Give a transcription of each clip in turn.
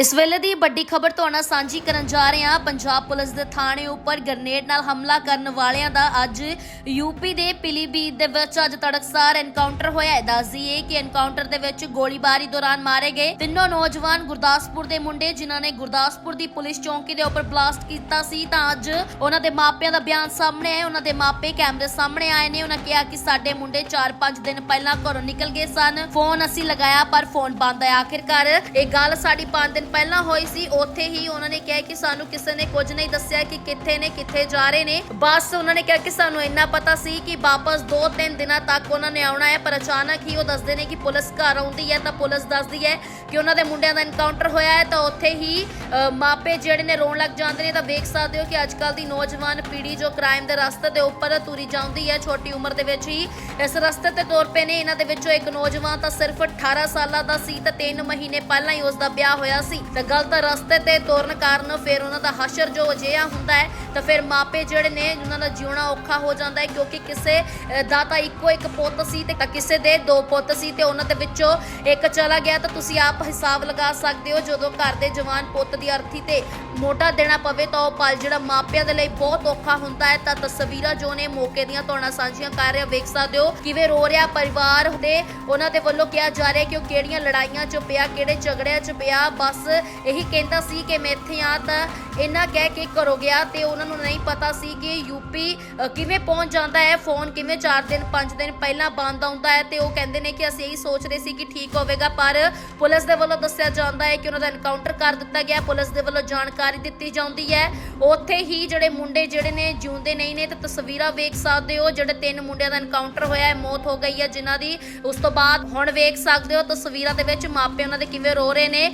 ਇਸ ਵੇਲੇ ਦੀ ਵੱਡੀ ਖਬਰ ਤੁਹਾਡੇ ਸਾਂਝੀ ਕਰਨ ਜਾ ਰਹੇ ਹਾਂ। ਪੰਜਾਬ ਪੁਲਿਸ ਦੇ ਥਾਣੇ ਉੱਪਰ ਗ੍ਰਨੇਡ ਨਾਲ ਹਮਲਾ ਕਰਨ ਵਾਲਿਆਂ ਦਾ ਅੱਜ ਯੂਪੀ ਦੇ ਪਿਲੀਭੀਤ ਦੇ ਵਿੱਚ ਅੱਜ ਤੜਕਸਾਰ ਐਨਕਾਊਂਟਰ ਹੋਇਆ ਹੈ। ਦੱਸ ਕਿ ਐਨਕਾਊਂਟਰ ਦੇ ਵਿੱਚ ਗੋਲੀਬਾਰੀ ਦੌਰਾਨ ਮਾਰੇ ਗਏ ਤਿੰਨੋਂ ਨੌਜਵਾਨ ਗੁਰਦਾਸਪੁਰ ਦੇ ਮੁੰਡੇ, ਜਿਨ੍ਹਾਂ ਨੇ ਗੁਰਦਾਸਪੁਰ ਦੀ ਪੁਲਿਸ ਚੌਂਕੀ ਦੇ ਉੱਪਰ ਬਲਾਸਟ ਕੀਤਾ ਸੀ। ਤਾਂ ਅੱਜ ਉਹਨਾਂ ਦੇ ਮਾਪਿਆਂ ਦਾ ਬਿਆਨ ਸਾਹਮਣੇ ਆਇਆ। ਉਹਨਾਂ ਦੇ ਮਾਪੇ ਕੈਮਰੇ ਸਾਹਮਣੇ ਆਏ ਨੇ। ਉਹਨਾਂ ਕਿਹਾ ਕਿ ਸਾਡੇ ਮੁੰਡੇ 4-5 ਦਿਨ ਪਹਿਲਾਂ ਘਰੋਂ ਨਿਕਲ ਗਏ ਸਨ। ਫੋਨ ਅਸੀਂ ਲਗਾਇਆ, ਪਰ ਫੋਨ ਬੰਦ ਆਇਆ। ਆਖਿਰਕਾਰ ਇਹ ਗੱਲ ਸਾਡੀ 5 ਦਿਨ ਪਹਿਲਾਂ ਹੋਈ ਸੀ, ਉੱਥੇ ਹੀ ਉਹਨਾਂ ਨੇ ਕਿਹਾ ਕਿ ਸਾਨੂੰ ਕਿਸੇ ਨੇ ਕੁਝ ਨਹੀਂ ਦੱਸਿਆ ਕਿ ਕਿੱਥੇ ਨੇ, ਕਿੱਥੇ ਜਾ ਰਹੇ ਨੇ। ਬਸ ਉਹਨਾਂ ਨੇ ਕਿਹਾ ਕਿ ਸਾਨੂੰ ਇੰਨਾ ਪਤਾ ਸੀ ਕਿ ਵਾਪਸ 2-3 ਦਿਨਾਂ ਤੱਕ ਉਹਨਾਂ ਨੇ ਆਉਣਾ ਹੈ, ਪਰ ਅਚਾਨਕ ਹੀ ਉਹ ਦੱਸਦੇ ਨੇ ਕਿ ਪੁਲਿਸ ਘਰ ਆਉਂਦੀ ਹੈ ਤਾਂ ਪੁਲਿਸ ਦੱਸਦੀ ਹੈ ਕਿ ਉਹਨਾਂ ਦੇ ਮੁੰਡਿਆਂ ਦਾ ਐਨਕਾਊਂਟਰ ਹੋਇਆ ਹੈ। ਤਾਂ ਉੱਥੇ ਹੀ ਮਾਪੇ ਜਿਹੜੇ ਨੇ ਰੋਣ ਲੱਗ ਜਾਂਦੇ ਨੇ ਤਾਂ ਵੇਖ ਸਕਦੇ ਹੋ ਕਿ ਅੱਜ ਕੱਲ ਦੀ ਨੌਜਵਾਨ ਪੀੜ੍ਹੀ ਜੋ ਕ੍ਰਾਈਮ ਦੇ ਰਸਤੇ ਦੇ ਉੱਪਰ ਤੁਰੀ ਜਾਂਦੀ ਹੈ, ਛੋਟੀ ਉਮਰ ਦੇ ਵਿੱਚ ਹੀ। ਇਸ ਰਸਤੇ ਤੇ ਤੁਰ ਪਏ ਨੇ। ਇਹਨਾਂ ਦੇ ਵਿੱਚੋਂ ਇੱਕ ਨੌਜਵਾਨ ਤਾਂ ਸਿਰਫ 18 ਸਾਲਾਂ ਦਾ ਸੀ ਤੇ 3 ਮਹੀਨੇ ਪਹਿਲਾਂ ਹੀ ਉਸ ਦਾ ਵਿਆਹ ਹੋਇਆ ਸੀ। ਤਾਂ ਗਲਤ ਰਸਤੇ ਤੇ ਤੁਰਨ ਕਾਰਨ ਫਿਰ ਉਹਨਾਂ ਦਾ ਹਸ਼ਰ ਜੋ ਅਜਿਹਾ ਹੁੰਦਾ ਹੈ, ਤਾਂ ਫਿਰ ਮਾਪੇ ਜਿਹੜੇ ਨੇ ਉਹਨਾਂ ਦਾ ਜਿਉਣਾ ਔਖਾ ਹੋ ਜਾਂਦਾ ਹੈ, ਕਿਉਂਕਿ ਕਿਸੇ ਦਾ ਤਾਂ ਇੱਕੋ ਇੱਕ ਪੁੱਤ ਸੀ ਤੇ ਕਿਸੇ ਦੇ ਦੋ ਪੁੱਤ ਸੀ ਤੇ ਉਹਨਾਂ ਦੇ ਵਿੱਚੋਂ ਇੱਕ ਚਲਾ ਗਿਆ, ਤਾਂ ਤੁਸੀਂ ਆਪ ਹਿਸਾਬ ਲਗਾ ਸਕਦੇ ਹੋ, ਜਦੋਂ ਘਰ ਦੇ ਜਵਾਨ ਪੁੱਤ ਦੀ ਅਰਥੀ ਤੇ ਮੋਟਾ ਦੇਣਾ ਪਵੇ, ਤਾਂ ਉਹ ਪਲ ਜਿਹੜਾ ਮਾਪਿਆਂ ਦੇ ਲਈ ਬਹੁਤ ਔਖਾ ਹੁੰਦਾ ਹੈ, ਤਾਂ ਤਸਵੀਰਾਂ ਜੋ ਨੇ ਮੌਕੇ ਦੀਆਂ ਤੁਹਾਡਾ ਸਾਂਝੀਆਂ ਕਰ ਰਿਹਾ ਵੇਖ ਸਕਦੇ ਹੋ ਕਿਵੇਂ ਰੋ ਰਿਹਾ ਪਰਿਵਾਰ ਦੇ ਉਹਨਾਂ ਦੇ ਵੱਲੋਂ ਕਿਹਾ ਜਾ ਰਿਹਾ ਕਿ ਉਹ ਕਿਹੜੀਆਂ ਲੜਾਈਆਂ 'ਚ ਪਿਆ, ਕਿਹੜੇ ਝਗੜਿਆਂ 'ਚ ਪਿਆ, ਬਸ ਇਹੀ ਕਹਿੰਦਾ ਸੀ ਕਿ ਮੈਂ ਇੱਥੇ ਆ ਤਾਂ ਇਹਨਾਂ ਕਹਿ ਕੇ ਘਰੋਂ ਗਿਆ ਤੇ ਉਹਨਾਂ ਨੂੰ ਨਹੀਂ ਪਤਾ ਸੀ ਕਿ ਯੂਪੀ ਕਿਵੇਂ ਪਹੁੰਚ ਜਾਂਦਾ ਹੈ, ਫੋਨ ਕਿਵੇਂ 4 ਦਿਨ 5 ਦਿਨ ਪਹਿਲਾਂ ਬੰਦ ਆਉਂਦਾ ਹੈ ਤੇ ਉਹ ਕਹਿੰਦੇ ਨੇ ਕਿ ਅਸੀਂ ਇਹੀ ਸੋਚ ਰਹੇ ਸੀ ਕਿ ਠੀਕ ਹੋਵੇਗਾ, ਪਰ ਪੁਲਿਸ ਦੇ ਵੱਲੋਂ ਦੱਸਿਆ ਜਾਂਦਾ ਹੈ ਕਿ ਉਹਨਾਂ ਦਾ ਐਨਕਾਊਂਟਰ ਕਰ ਦਿੱਤਾ ਗਿਆ, ਪੁਲਿਸ ਦੇ ਵੱਲੋਂ ਜਾਣਕਾਰੀ ਦਿੱਤੀ ਜਾਂਦੀ ਹੈ। ਉੱਥੇ ਹੀ ਜਿਹੜੇ ਮੁੰਡੇ ਜਿਹੜੇ ਨੇ ਜਿਉਂਦੇ ਨਹੀਂ ਨੇ ਤੇ ਤਸਵੀਰਾਂ ਵੇਖ ਸਕਦੇ ਹੋ, ਜਿਹੜੇ ਤਿੰਨ ਮੁੰਡਿਆਂ ਦਾ ਐਨਕਾਊਂਟਰ ਹੋਇਆ ਹੈ, ਮੌਤ ਹੋ ਗਈ ਹੈ ਜਿਨ੍ਹਾਂ ਦੀ, ਉਸ ਤੋਂ ਬਾਅਦ ਹੁਣ ਵੇਖ ਸਕਦੇ ਹੋ ਤਸਵੀਰਾਂ ਦੇ ਵਿੱਚ ਮਾਪੇ ਉਹਨਾਂ ਦੇ ਕਿਵੇਂ ਰੋ ਰਹੇ ਨੇ।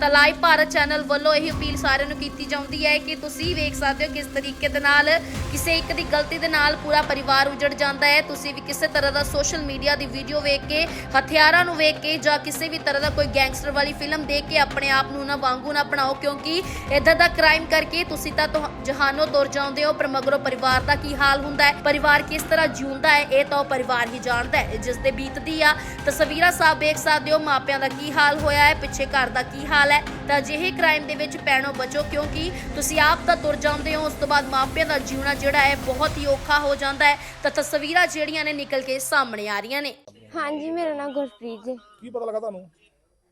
ਤਾਂ ਲਾਈਵ ਭਾਰਤ ਚੈਨਲ ਵੱਲੋਂ ਇਹ ਅਪੀਲ ਸਾਰਿਆਂ ਨੂੰ ਕੀਤੀ ਜਾਂਦੀ ਹੈ ਕਿ ਤੁਸੀਂ ਵੇਖ ਸਕਦੇ ਹੋ ਕਿਸ ਤਰੀਕੇ ਦੇ ਨਾਲ ਕਿਸੇ ਇੱਕ ਦੀ ਗਲਤੀ ਦੇ ਨਾਲ ਪੂਰਾ ਪਰਿਵਾਰ ਉਜੜ ਜਾਂਦਾ ਹੈ। ਤੁਸੀਂ ਵੀ ਕਿਸੇ ਤਰ੍ਹਾਂ ਦਾ ਸੋਸ਼ਲ ਮੀਡੀਆ ਦੀ ਵੀਡੀਓ ਵੇਖ ਕੇ, ਹਥਿਆਰਾਂ ਨੂੰ ਵੇਖ ਕੇ ਜਾਂ ਕਿਸੇ ਵੀ ਤਰ੍ਹਾਂ ਦਾ ਕੋਈ ਗੈਂਗਸਟਰ ਵਾਲੀ ਫਿਲਮ ਦੇਖ ਕੇ ਆਪਣੇ ਆਪ ਨੂੰ ਨਾ ਵਾਂਗੂ ਨਾ ਬਣਾਓ, ਕਿਉਂਕਿ ਇਦਾਂ ਦਾ ਕ੍ਰਾਈਮ ਕਰਕੇ ਤੁਸੀਂ ਤਾਂ ਤੁਹ- ਜਹਾਨੋਂ ਤੁਰ ਜਾਂਦੇ ਹੋ, ਪਰ ਮਗਰੋਂ ਪਰਿਵਾਰ ਦਾ ਕੀ ਹਾਲ ਹੁੰਦਾ ਹੈ? ਪਰਿਵਾਰ ਕਿਸ ਤਰ੍ਹਾਂ ਜਿਉਂਦਾ ਹੈ? ਇਹ ਤਾਂ ਉਹ ਪਰਿਵਾਰ ਹੀ ਜਾਣਦਾ ਹੈ ਜਿਸ ਦੇ ਬੀਤਦੀ ਆ। ਤਸਵੀਰਾਂ ਸਾਹਿਬ ਵੇਖ ਸਕਦੇ ਹੋ, ਮਾਪਿਆਂ ਦਾ ਕੀ ਹਾਲ ਹੋਇਆ ਹੈ, ਪਿੱਛੇ ਘਰ ਦਾ ਕੀ ਹਾਲ ਹੈ? ਤਾਂ ਅਜਿਹੇ ਕ੍ਰਾਈਮ ਦੇ ਵਿੱਚ ਪੈਣੋਂ ਬਚੋ ਕਿਉਂਕਿ ਤੁਸੀਂ ਆਪ ਤਾਂ ਤੁਰ ਜਾਂਦੇ ਹੋ ਉਸ ਤੋਂ ਬਾਅਦ ਮਾਪਿਆਂ ਦਾ ਜਿਉਣਾ ਜਿਹੜਾ ਹੈ ਬਹੁਤ ਹੀ ਔਖਾ ਹੋ ਜਾਂਦਾ ਹੈ। ਤਾਂ ਤਸਵੀਰਾਂ ਜਿਹੜੀਆਂ ਨੇ ਨਿਕਲ ਕੇ ਸਾਹਮਣੇ ਆ ਰਹੀਆਂ ਨੇ। ਹਾਂਜੀ ਮੇਰਾ ਨਾਮ ਗੁਰਪ੍ਰੀਤ ਜੀ। ਕੀ ਪਤਾ ਲੱਗਾ ਤੁਹਾਨੂੰ?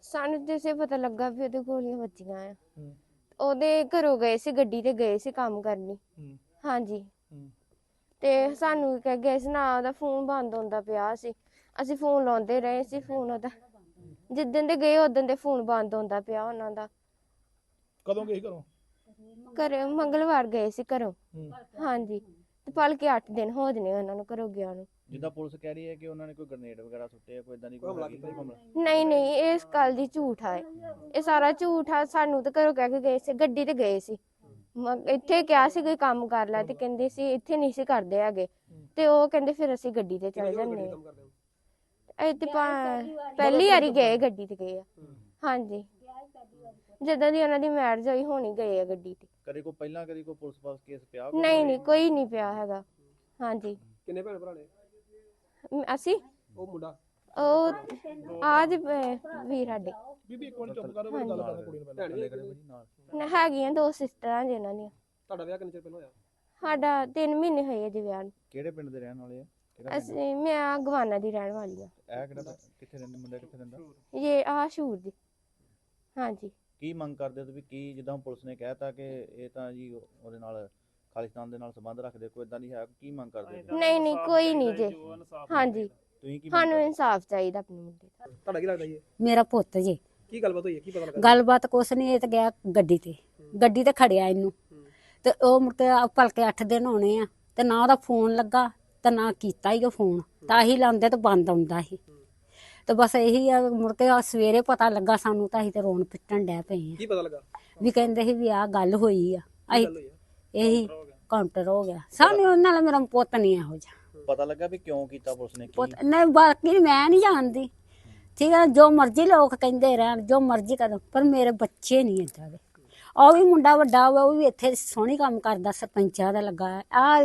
ਸਾਨੂੰ ਜਿਸੇ ਪਤਾ ਲੱਗਾ ਵੀ ਉਹਦੇ ਗੋਲੀਆਂ ਵੱਜੀਆਂ ਆ। ਹੂੰ। ਉਹਦੇ ਘਰੋਂ ਗਏ ਸੀ ਗੱਡੀ ਤੇ ਗਏ ਸੀ ਕੰਮ ਕਰਨੀ। ਹੂੰ। ਹਾਂਜੀ। ਹੂੰ। ਤੇ ਸਾਨੂੰ ਕਹਿ ਗਏ ਸੀ ਨਾ ਉਹਦਾ ਫੋਨ ਬੰਦ ਹੁੰਦਾ ਪਿਆ ਸੀ। ਅਸੀਂ ਫੋਨ ਲਾਉਂਦੇ ਰਹੇ ਸੀ ਫੋਨ ਉਹਦਾ ਜਿੱਦਣ ਦੇ ਗਏ ਉਦੋਂ ਦੇ ਫੋਨ ਬੰਦ ਹੁੰਦਾ ਪਿਆ ਉਹਨਾਂ ਦਾ। ਕਦੋਂ ਗਏ ਸੀ ਘਰੋਂ? ਘਰੇ ਮੰਗਲਵਾਰ ਗਏ ਸੀ ਘਰੋਂ। ਹੂੰ। ਹਾਂਜੀ। ਤੇ ਭਲਕੇ 8 ਦਿਨ ਹੋ ਜਨੇ ਉਹਨਾਂ ਨੂੰ ਘਰੋਂ ਗਿਆ ਨੂੰ। ਜਿੱਦਾਂ ਪੁਲਿਸ ਕਹਿ ਰਹੀ ਹੈ ਕਿ ਉਹਨਾਂ ਨੇ ਕੋਈ ਗ੍ਰਨੇਡ ਵਗੈਰਾ ਸੁੱਟੇ ਆ ਕੋਈ ਇਦਾਂ ਦੀ ਕੋਈ ਹੈਗੀ ਕੋਈ ਹਮਲਾ ਨਹੀਂ ਨਹੀਂ ਇਹ ਇਸ ਗੱਲ ਦੀ ਝੂਠ ਆ ਇਹ। ਇਹ ਸਾਰਾ ਝੂਠ ਆ ਸਾਨੂੰ ਤਾਂ ਘਰੋਂ ਕਹਿ ਕੇ ਗਏ ਸੀ ਗੱਡੀ ਤੇ ਗਏ ਸੀ। ਮ- ਇੱਥੇ ਕਿਹਾ ਸੀ ਕੋਈ ਕੰਮ ਕਰ ਲੈ ਤੇ ਕਹਿੰਦੇ ਸੀ ਇੱਥੇ ਨਹੀਂ ਸੀ ਕਰਦੇ ਹੈਗੇ। ਤੇ ਉਹ ਕਹਿੰਦੇ ਫਿਰ ਅਸੀਂ ਗੱਡੀ ਤੇ ਚੱਲ ਜਾਂਦੇ ਹਾਂ? ਇਹ ਤੇ ਪਾ- ਪਹਿਲੀ ਵਾਰੀ ਗਏ ਗੱਡੀ ਤੇ ਗਏ ਆ। ਹਾਂਜੀ। ਜਦੋਂ ਦੀ ਉਹਨਾਂ ਦੀ ਮੈਰਿਜ ਹੋਈ ਹੋਣੀ ਗਏ ਆ ਗੱਡੀ ਤੇ। ਕਦੇ ਕੋਈ ਪਹਿਲਾਂ ਕਦੇ ਕੋਈ ਪੁਲਿਸ ਪਾਸ ਕੇਸ ਪਿਆ ਨਹੀਂ ਨਹੀਂ ਕੋਈ ਨਹੀਂ ਪਿਆ ਹੈਗਾ। ਹਾਂਜੀ। ਕਿੰਨੇ ਭੈਣ ਭਰਾ ਨੇ? ਮ- ਅਸੀਂ? ਉਹ ਮੁੰਡਾ। ਉਹ ਆਜ ਵੀਰ ਸਾਡੇ। ਬੀਬੀ ਇੱਕ ਮਿੰਟ ਚੁੱਪ ਕਰ ਉਹ ਗੱਲ ਕਰਨ ਕੁੜੀ ਨੂੰ ਪਹਿਲਾਂ ਭਾਜੀ ਨਾਲ। ਨ- ਹੈਗੀਆਂ ਦੋ ਸਿਸਟਰਾਂ ਜਿਨ੍ਹਾਂ ਦੀਆਂ। ਤੁਹਾਡਾ ਵਿਆਹ ਕਿੰਨੇ ਚਿਰ ਪਹਿਲਾਂ ਹੋਇਆ? ਸਾਡਾ 3 ਮਹੀਨੇ ਹੋਏ ਅਜੇ ਵਿਆਹ ਨੂੰ। ਕਿਹੜੇ ਪਿੰਡ ਦੇ ਰਹਿਣ ਵਾਲੇ ਆ? ਅਸੀਂ ਮੈਂ ਗਵਾਨਾ ਦੀ ਰਹਿਣ ਵਾਲੀ ਆ। ਇਹ ਕਿਹੜਾ ਪਿੰਡ? ਕਿੱਥੇ ਰਹਿੰਦੇ? ਮੁੰਡਾ ਕਿੱਥੇ ਰਹਿੰਦਾ? ਇਹ ਆ ਸ਼ੂਰ ਦੀ। ਹਾਂਜੀ। ਕੀ ਮੰਗ ਕਰਦੇ ਹੋ ਤੁਸੀਂ? ਕੀ ਜਿੱਦਾਂ ਪੁਲਿਸ ਨੇ ਕਹਿਤਾ ਕਿ ਇਹ ਤਾਂ ਜੀ ਉਹਦੇ ਨਾਲ ਖਾਲਿਸਤਾਨ ਦੇ ਨਾਲ ਸੰਬੰਧ ਰੱਖਦੇ ਕੋਈ ਇਦਾਂ ਦੀ ਹੈ? ਕੀ ਮੰਗ ਕਰਦੇ ਹੋ ਨਹੀਂ ਨਹੀਂ ਕੋਈ ਨਹੀਂ ਜੇ। ਹਾਂਜੀ। ਤੁਸੀਂ ਕੀ ਮੰਗ ਸਾਨੂੰ ਕਰਦੇ ਇਨਸਾਫ ਚਾਹੀਦਾ ਆਪਣੇ ਮੁੰਡੇ ਦਾ। ਤੁਹਾਡਾ ਕੀ ਲੱਗਦਾ ਜੀ? ਇਹ? ਮੇਰਾ ਪੁੱਤ ਜੀ। ਕੀ ਗੱਲਬਾਤ ਹੋਈ ਹੈ? ਕੀ ਪਤਾ ਲੱਗਾ? ਗੱਲਬਾਤ ਕੁਛ ਨਹੀਂ ਇਹ ਤਾਂ ਗਿਆ ਗੱਡੀ ਤੇ। ਗੱਡੀ ਤੇ ਖੜਿਆ ਇਹਨੂੰ। ਤੇ ਉਹ ਮੁੜ ਕੇ ਆ ਭਲਕੇ 8 ਦਿਨ ਹੋਣੇ ਆ ਤੇ ਨਾ ਉਹਦਾ ਫੋਨ ਲੱਗਾ ਤੇ ਨਾ ਕੀਤਾ ਹੀ ਉਹ ਫੋਨ। ਤਾਂ ਹੀ ਲਾਉਂਦੇ ਤੇ ਬੰਦ ਆਉਂਦਾ ਸੀ। ਤੇ ਬਸ ਇਹੀ ਆ ਮੁੜ ਕੇ ਆ ਸਵੇਰੇ ਪਤਾ ਲੱਗਾ ਸਾਨੂੰ ਤਾਂ ਅਸੀਂ ਤੇ ਰੋਣ ਪਿੱਟਣ ਡੈ ਪਏ ਆ। ਕੀ ਪਤਾ ਲੱਗਾ? ਵੀ ਕਹਿੰਦੇ ਸੀ ਵੀ ਆਹ ਗੱਲ ਹੋਈ ਆ। ਅਸੀਂ ਇਹੀ ਕਾਊਂਟਰ ਹੋ ਗਿਆ। ਸਾਨੂੰ ਉਹਨਾਂ ਨਾਲ ਮੇਰਾ ਪੁੱਤ ਨਹੀਂ ਇਹੋ ਜਿਹਾ। ਪਤਾ ਲੱਗਾ ਵੀ ਕਿਉਂ ਕੀਤਾ ਪੁਲਿਸ ਨੇ? ਕੀ ਪੁੱਤ ਨਹੀਂ ਬਾਕੀ ਮੈਂ ਨਹੀਂ ਜਾਣਦੀ। ਠੀਕ ਹੈ ਜੋ ਮਰਜ਼ੀ ਲੋਕ ਕਹਿੰਦੇ ਰਹਿਣ ਜੋ ਮਰਜ਼ੀ ਕਰਨ ਪਰ ਮੇਰੇ ਬੱਚੇ ਨਹੀਂ ਏਦਾਂ ਦੇ। ਉਹ ਵੀ ਮੁੰਡਾ ਵੱਡਾ ਵਾ ਉਹ ਵੀ ਇੱਥੇ ਸੋਹਣੀ ਕੰਮ ਕਰਦਾ ਸਰਪੰਚਾ ਦਾ ਲੱਗਾ ਹੈ ਆ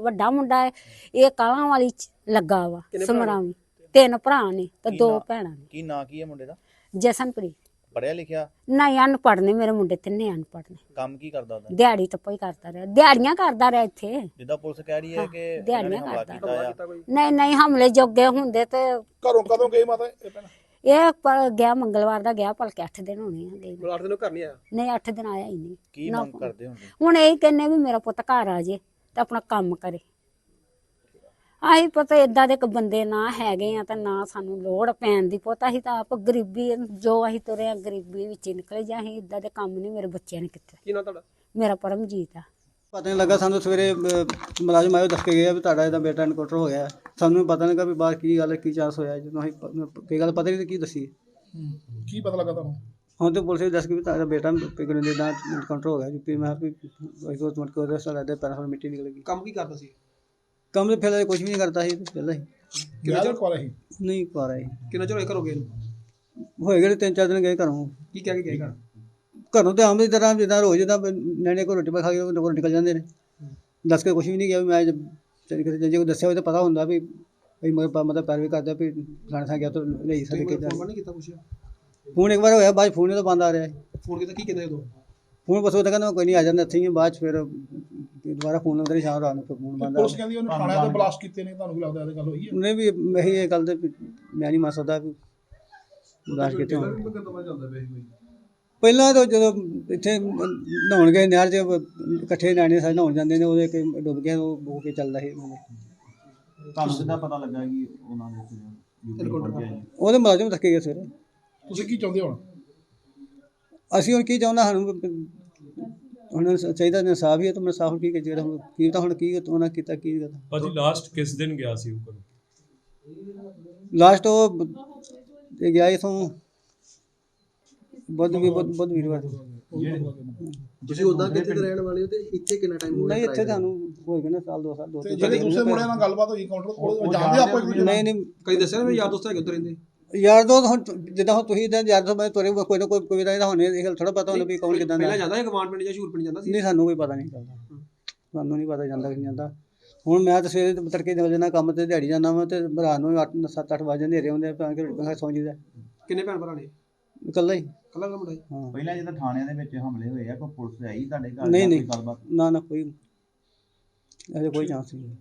ਵੱਡਾ ਮੁੰਡਾ ਹੈ ਇਹ ਕਾਲਾਂ ਵਾਲੀ ਚ ਲੱਗਾ ਵਾ ਸਮਰਾਵੀ। ਤਿੰਨ ਭਰਾ ਨੇ ਤੇ ਦੋ ਭੈਣਾਂ ਨੇ। ਕੀ ਨਾਂ ਕੀ ਹੈ ਮੁੰਡੇ ਦਾ? ਜਸਨਪ੍ਰੀਤ। ਪੜਿਆ ਲਿਖਿਆ? ਨਹੀਂ ਅਨਪੜ੍ਹ ਨੇ ਮੇਰੇ ਮੁੰਡੇ ਤਿੰਨੇ ਅਨਪੜ੍ਹ ਨੇ। ਕੰਮ ਕੀ ਕਰਦਾ ਉਹਦਾ? ਦਿਹਾੜੀ ਤਾਂ ਹੀ ਕਰਦਾ ਰਿਹਾ। ਦਿਹਾੜੀਆਂ ਕਰਦਾ ਰਿਹਾ ਇੱਥੇ। ਜਿੱਦਾਂ ਪੁਲਿਸ ਕਹਿ ਰਹੀ ਹੈ ਕਿ ਹਾਂ, ਇਹਨਾਂ ਨੇ ਦਿਹਾੜੀਆਂ ਹਮਲਾ ਕਰਦਾ। ਕੀਤਾ ਆ। ਨਹੀਂ ਨਹੀਂ ਹਮਲੇ ਜੋਗੇ ਹੁੰਦੇ ਤੇ ਘਰੋਂ ਕਦੋਂ ਗਈ ਮਾਤਾ ਇਹ ਭੈਣ? ਇਹ ਪ- ਗਿਆ ਮੰਗਲਵਾਰ ਦਾ ਗਿਆ ਭਲਕੇ 8 ਦਿਨ ਹੋਣੇ ਆ ਗਏ ਨੂੰ। ਬੁਲਾਰ ਦੇ ਨੂੰ ਘਰ ਨਹੀਂ ਆਇਆ? ਨਹੀਂ 8 ਦਿਨ ਆਇਆ ਹੀ ਨਹੀਂ। ਕੀ ਨਾ ਮੰਗ ਕਰਦੇ ਹੁੰਦੇ ਹੁਣ ਇਹ ਕਹਿੰਨੇ ਵੀ ਮੇਰਾ ਪੁੱਤ ਘਰ ਆ ਜੇ ਤੇ ਆਪਣਾ ਕੰਮ ਕਰੇ। ਆਹੀ ਪਤਾ ਇਦਾਂ ਦੇ ਇੱਕ ਬੰਦੇ ਨਾ ਹੈਗੇ ਆ ਤਾਂ ਨਾ ਸਾਨੂੰ ਲੋੜ ਪੈਣ ਦੀ ਪੁੱਤ। ਅਸੀਂ ਤਾਂ ਆਪ ਗਰੀਬੀ ਜੋ ਅਸੀਂ ਤੁਰੇ ਆ ਗਰੀਬੀ ਵਿੱਚ ਹੀ ਨਿਕਲੇ ਜਾਂ ਅਸੀਂ ਇਦਾਂ ਦੇ ਕੰਮ ਨਹੀਂ ਮੇਰੇ ਬੱਚਿਆਂ ਨੇ ਕੀਤੇ। ਕੀ ਨਾਂ ਤੁਹਾਡਾ? ਮੇਰਾ ਪਰਮਜੀਤ ਆ। ਪਤਾ ਨਹੀਂ ਲੱਗਾ ਸਾਨੂੰ ਸਵੇਰੇ ਅਹ, ਮੁਲਾਜ਼ਮ ਆਇਓ ਦੱਸ ਕੇ ਗਿਆ ਵੀ ਤੁਹਾਡਾ ਇਹਦਾ ਬੇਟਾ ਐਨਕਾਊਂਟਰ ਹੋ ਗਿਆ। ਹੈ। ਸਾਨੂੰ ਪਤਾ ਨਹੀਂ ਲੱਗਾ ਵੀ ਬਾਹਰ ਕੀ ਗੱਲ ਹੈ, ਕੀ ਚਾਂਸ ਹੋਇਆ ਜਦੋਂ ਅਸੀਂ ਪ- ਕੀ ਗੱਲ ਪਤਾ ਨਹੀਂ ਕੀ ਦੱਸੀ ਕੀ ਪਤਾ ਲੱਗਾ ਤੁਹਾਨੂੰ? ਹੁਣ ਤੇ ਪੁਲਿਸ ਵੀ ਦੱਸ ਕੇ ਵੀ ਤੁਹਾਡਾ ਬੇਟਾ ਪਿਗਨ ਦੇ ਦਾ ਐਨਕਾਊਂਟਰ ਹੋ ਗਿਆ। ਜੀ ਮੈਂ ਕਿਹਾ ਵੀ ਅਸੀਂ ਮਟ ਕੇ ਉਹਦੇ ਸਾਡਾ ਦੇ ਪੈਰਾਂ ਤੋਂ ਮਿੱਟੀ ਨਿਕਲ ਗਈ। ਕੰਮ ਕੀ ਕਰਦਾ ਸੀ? ਕੰਮ ਤੇ ਫਿਰ ਕੁਝ ਵੀ ਨਹੀਂ ਕਰਦਾ ਸੀ ਪਹਿਲਾਂ ਹੀ ਕਿੰਨਾ ਚਿਰ ਕੋਲ ਸੀ? ਨਹੀਂ ਕਰ ਰਹੀ ਕਿੰਨਾ ਚਿਰ ਗਏ ਨੂੰ? ਹੋਏ ਗਏ ਤਿੰਨ ਚਾਰ ਦਿਨ ਗਏ ਘਰੋਂ। ਕੀ ਕਹਿ ਕੇ ਗਏ ਘਰ? ਘਰੋਂ ਤੇ ਆਮ ਦੀ ਤਰ੍ਹਾਂ ਜਿੱਦਾਂ ਰੋਜ਼ ਜਿੱਦਾਂ ਨਿਆਣੇ ਕੋ ਰੋਟੀ ਪਾ ਖਾ ਕੇ ਉਹ ਨਿਕਲ ਜਾਂਦੇ ਨੇ। ਦੱਸ ਕੇ ਕੁਝ ਵੀ ਨਹੀਂ ਗਿਆ ਵੀ ਮੈਂ ਜਦ ਚਲੀ ਕਿਤੇ ਜੇ ਕੋਈ ਦੱਸਿਆ ਹੋਵੇ ਤਾਂ ਪਤਾ ਹੁੰਦਾ ਵੀ ਵੀ ਮਗਰ ਪਾ ਮਤਲਬ ਪੈਰਵੀ ਕਰਦਾ ਵੀ ਫਲਾਣੇ ਥਾਂ ਗਿਆ ਤਾਂ ਲਈ ਸਾਡੇ ਤੁਸੀਂ ਕਿਦਾਂ। ਫੋਨ ਨਹੀਂ ਕੀਤਾ ਪੁੱਛਿਆ। ਫੋਨ ਇੱਕ ਵਾਰ ਹੋਇਆ ਬਾਅਦ ਫੋਨ ਹੀ ਤਾਂ ਬੰਦ ਆ ਰਿਹਾ। ਫੋਨ ਕੀਤਾ ਕੀ ਕਹਿੰਦੇ ਉਦੋਂ ਫੋਨ ਬਸ ਉਹ ਤਾਂ ਕਹਿੰਦਾ ਮੈਂ ਕੋਈ ਨਹੀਂ ਆ ਜਾਂਦਾ ਇੱਥੇ ਹੀ ਬਾਅਦ 'ਚ ਫਿਰ ਦੁਬਾਰਾ ਫੋਨ ਲਾਉਂਦੇ ਨੇ ਸ਼ਾਮ ਰਾਤ ਨੂੰ ਫੋਨ ਬੰਦ ਆ ਪੁਲਿਸ ਕਹਿੰਦੀ ਉਹਨੇ ਥਾਣਿਆਂ ਤੇ ਬਲਾਸਟ ਕੀਤੇ ਨੇ ਤੁਹਾਨੂੰ ਕੀ ਲੱਗਦਾ ਇਹਦੇ ਗੱਲ ਹੋਈ ਹੈ? ਉਹਨੇ ਵੀ ਇਹੀ ਇਹ ਗੱਲ ਤੇ ਮੈਂ ਨਹੀਂ ਮੰਨ ਸਕਦਾ ਵੀ ਉਦਾਸ ਕਿਤੇ ਹੋਣ। ਪਹਿਲਾਂ ਤਾਂ ਜਦੋਂ ਇੱਥੇ ਨਹਾਉਣ ਗਏ ਨਹਿਰ 'ਚ ਇਕੱਠੇ ਨਿਆਣੇ ਸਾਰੇ ਨਹਾਉਣ ਜਾਂਦੇ ਨੇ ਉਹਦੇ ਕਿ ਡੁੱਬ ਗਿਆ ਉਹ ਹੋ ਕੇ ਚੱਲਦਾ ਸੀ ਤੁਹਾਨੂੰ ਕਿੱਦਾਂ ਪਤਾ ਲੱਗਾ ਕਿ ਉਹਨਾਂ ਦੇ ਉਹਦੇ ਮੁਲਾਜ਼ਮ ਥੱਕੇ ਗਏ ਸਵੇਰੇ। ਤੁਸੀਂ ਕੀ ਚਾਹੁੰਦੇ ਹੋ ਅਸੀਂ ਹੁਣ ਕੀ ਚਾਹੁੰਦਾ ਸਾਨੂੰ ਹੁਣ ਚਾਹੀਦਾ ਇਨਸਾਫ ਹੀ ਹੈ ਤਾਂ ਮੈਂ ਸਾਫ਼ ਕੀ ਜਿਹੜਾ ਹੁਣ ਕੀ ਤਾਂ ਹੁਣ ਕੀ ਉਹਨਾਂ ਕੀਤਾ ਕੀ ਕਰਤਾ ਭਾਜੀ ਲਾਸਟ ਕਿਸ ਦਿਨ ਗਿਆ ਸੀ ਉਹ ਲਾਸਟ ਉਹ ਗਿਆ ਇਥੋਂ ਬੁੱਧ ਵੀ ਬੁੱਧ ਬੁੱਧ ਵੀਰਵਾਰ ਤੁਸੀਂ ਉਦਾਂ ਕਿੱਥੇ ਦੇ ਰਹਿਣ ਵਾਲੇ ਹੋ ਤੇ ਇੱਥੇ ਕਿੰਨਾ ਟਾਈਮ ਨਹੀਂ ਇੱਥੇ ਤੁਹਾਨੂੰ ਹੋਏਗਾ ਨਾ ਸਾਲ ਦੋ ਸਾਲ ਦੋ ਤੇ ਜਿਹੜੇ ਦੂਸਰੇ ਮੁੰਡਿਆਂ ਨਾਲ ਗੱਲਬਾਤ ਹੋਈ ਕਾਊਂਟਰ ਕੋਲ ਜਾਂਦੇ ਆਪਾਂ ਇੱਕ ਦੂਜੇ ਨਾਲ ਨਹੀਂ ਨਹੀਂ। ਕਈ ਦੱਸਿਆ ਨਾ ਮੇਰੇ ਯਾਰ ਦੋਸਤ ਹੈਗੇ ਉੱਧਰ ਰਹਿੰਦੇ। ਯਾਰ ਦੋ ਹੁਣ ਜਿੱਦਾਂ ਹੁਣ ਤੁਸੀਂ ਤਾਂ ਯਾਰ ਦੋ ਮੈਂ ਤੋਰੇ ਕੋਈ ਨਾ ਕੋਈ ਕੋਈ ਦਾ ਇਹਦਾ ਹੋਣੇ ਇਹ ਥੋੜਾ ਪਤਾ ਹੁੰਦਾ ਵੀ ਕੌਣ ਕਿਦਾਂ ਦਾ ਪਹਿਲਾਂ ਜਾਂਦਾ ਹੈ ਪਿੰਡ ਜਾਂ ਸ਼ੂਰ ਪਿੰਡ ਜਾਂਦਾ ਸੀ? ਨਹੀਂ ਸਾਨੂੰ ਕੋਈ ਪਤਾ ਨਹੀਂ। ਚੱਲਦਾ ਸਾਨੂੰ ਨਹੀਂ ਪਤਾ ਜਾਂਦਾ ਕਿ ਨਹੀਂ ਜਾਂਦਾ। ਹੁਣ ਮੈਂ ਤਾਂ ਸਵੇਰੇ ਤੋਂ ਤੜਕੇ ਨਿਕਲ ਜਾਂਦਾ ਕੰਮ ਤੇ ਦਿਹਾੜੀ ਜਾਂਦਾ ਮੈਂ ਤੇ ਰਾਤ ਨੂੰ 8 7 8 ਵਜੇ ਹਨੇਰੇ ਹੁੰਦੇ ਆ ਕੇ ਰੋਟੀ ਖਾ ਕੇ ਸੌਂ ਜੀਦਾ ਕਿੰਨੇ ਭੈਣ ਭਰਾ ਨੇ? ਇਕੱਲਾ ਹੀ। ਕੱਲਾ ਦਾ ਮੁੰਡਾ ਸੀ? ਹਾਂ। ਪਹਿਲਾਂ ਜਦੋਂ ਥਾਣਿਆਂ ਦੇ ਵਿੱਚ ਹਮਲੇ ਹੋਏ ਆ ਕੋਈ ਪੁਲਿਸ ਆਈ ਤੁਹਾਡੇ ਘਰ ਨਹੀਂ, ਜਾਂ ਨਹੀਂ। ਕੋਈ ਗੱਲਬਾਤ? ਨਾ ਨਾ ਕੋਈ। ਅਜੇ ਕੋਈ ਚਾਂਸ ਨਹੀਂ।